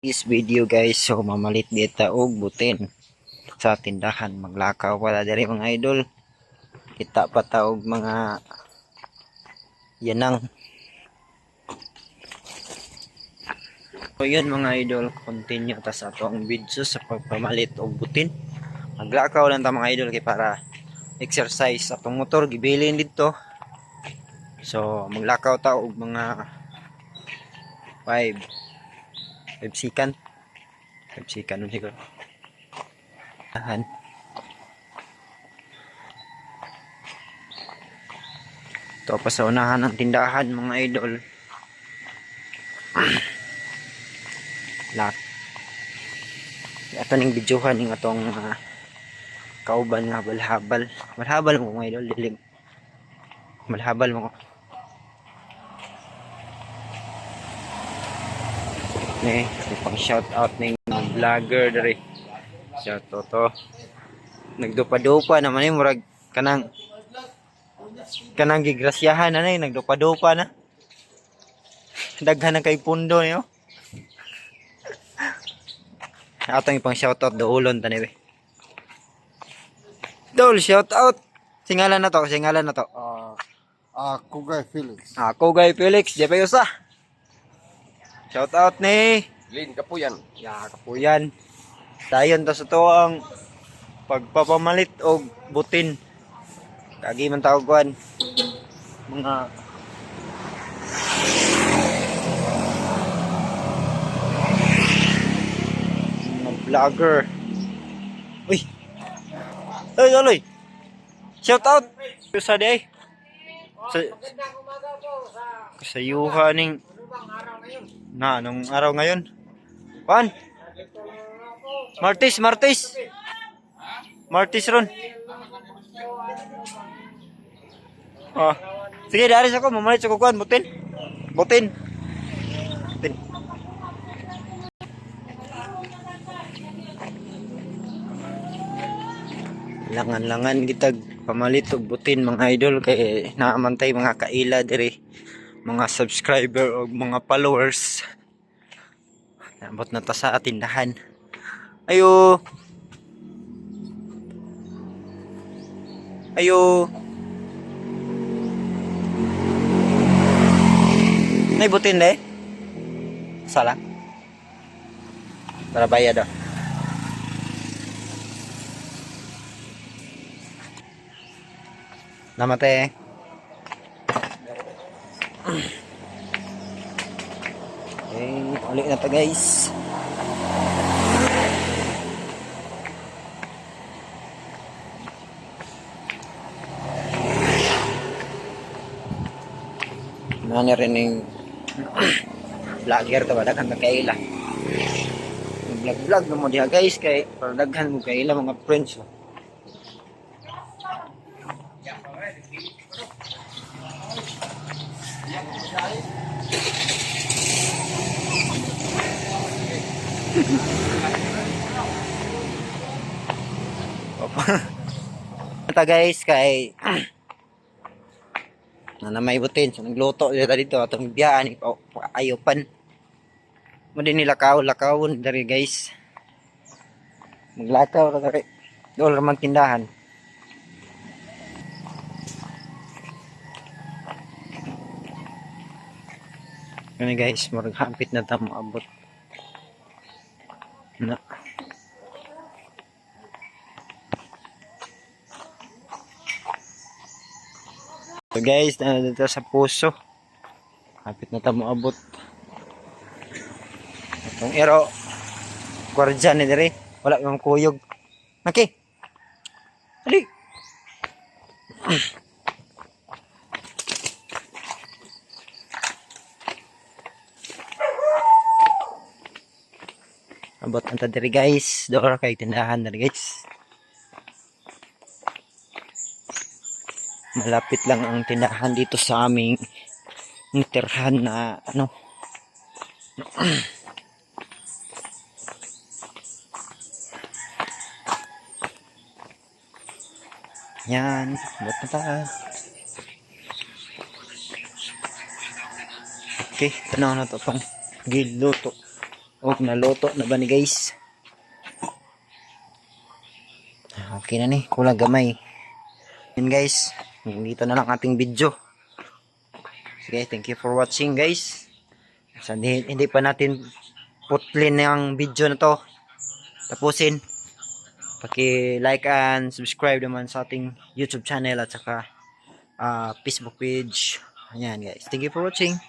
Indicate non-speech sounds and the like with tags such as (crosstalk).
This video guys, so mamalit dito og butin sa tindahan. Maglakaw wala diri mga idol. Kita pa ta og mga yanang. So yun mga idol, continue ta sa ato ang video sa pagpamalit og butin. Maglakaw lang ta mga idol kay para exercise atong motor gibilin dito. So maglakaw ta og mga 5 5 second 5 second nun siguro tahan ito pa sa unahan ng tindahan mga idol. (clears throat) Lock ito ning videohan ning atong uh, kauban nga balhabal. Balhabal mo mga idol dilim. Balhabal mo ni pang shout out ning vlogger dere shout out to nagdupa-dupa naman ni murag kanang kanang gigrasyahan na ni nagdupa-dupa na (laughs) daghan kay pundo niyo (laughs) atong ipang shout out doulon tani be Dol, shout out. Singalan na to, singalan na to. Ah, ah, Kugay Felix. Ako gay Felix, di pa yusa. Shout out ni Lin Kapuyan. Ya, kapuyan. Dayon ta sa to ang pagpapamalit og butin. Kagi man tawag kuan. Mga mga vlogger. Uy. Ay, aloy. Shout out. Sa day. Sa kasayuhan ning na anong araw ngayon? Juan? Martis, Martis. Martis ron. Ah. Sige, daris ako. Mamalit sa kukuan. Butin. Butin. Butin. Langan-langan kita pamalit og butin mga idol kay naamantay mga kaila diri mga subscriber o mga followers Nabot na ta sa tindahan. Ayo. Ayo. May butin de? Sala. Para bayad oh. Namate. Okay, ulit na to guys. Mga rin yung vlogger to? Daghan na kaila. Vlog-vlog na mo diha guys kay daghan mo kaila mga friends. oh. Ito guys kay (clears throat) na na may butin. So nagluto dito dito. Atong biyaan ipa ayupan mo din nilakaw lakawon dari guys. Maglakaw ra dari dol ra tindahan Ano guys, murag hapit na tamo abot. Na. So guys, na dito sa puso. Hapit na tamo abot. Itong ero. Gwardiyan ni dire. Wala yung kuyog. Naki. Ali. (clears throat) Abot na ta dire guys. Doon kay tindahan dire guys. malapit lang ang tindahan dito sa aming interhan na ano (clears throat) yan bot na okay tanaw na to tong giluto Oh, naluto na ba ni guys? Okay na ni, kulang gamay. Yun guys, dito na lang ating video. Sige, thank you for watching guys. So, hindi, hindi pa natin putlin yung video na to. Tapusin. Paki-like and subscribe naman sa ating YouTube channel at saka ah, Facebook page. Ayan guys. Thank you for watching.